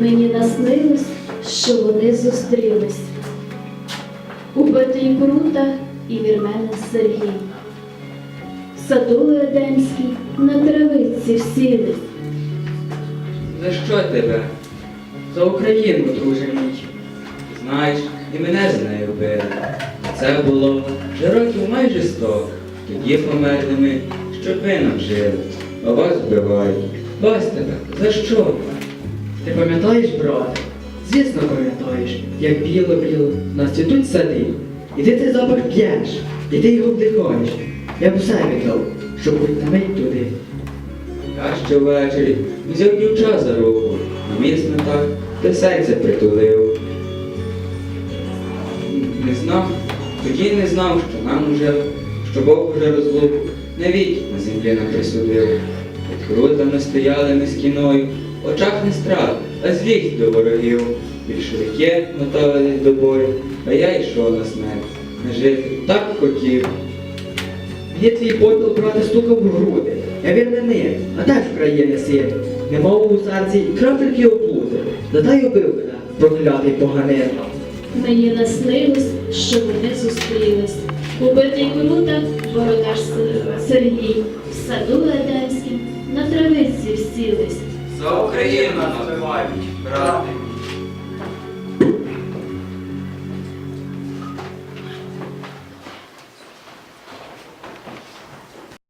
Мені наснилось, що вони зустрілись. Убитий Прута і вірменин Сергій. Саду Едемській на травиці всілись. За що тебе? За Україну, друже мій. Знаєш, і мене за нею били. Це було вже років майже сто. Тоді померли ми, щоб ви нам жили. А вас вбивають. Вас тебе, за що? Ти пам'ятаєш, брате? Звісно, пам'ятаєш, як біло-біло нас цвітуть сади. І ти цей запах п'єш, і ти його вдихаєш. Я б усе віддав, щоб хоч на мить туди. Я ще ввечері взяв дівча за руку, і міцно так до серця притулив. Не знав, тоді не знав, що нам уже, що Бог уже розлуку навіть на землі нам присудив. Під крутами стояли ми з кіною, очах не страх, а злість до ворогів. Більшовики готовились до бою, а я йшов на смерть. Не жити так хотів. Мені твій попіл, брате, стукав у груди. Я вірменин, а теж України син. Не мав у серці крапельки оплути. Задай убив мене, проклятий поганин. Мені наснилось, що вони зустрілись. Убитий Крута, бородар С- Сергій. В саду Едемськім на травиці всілись. За Україну напивають, брати.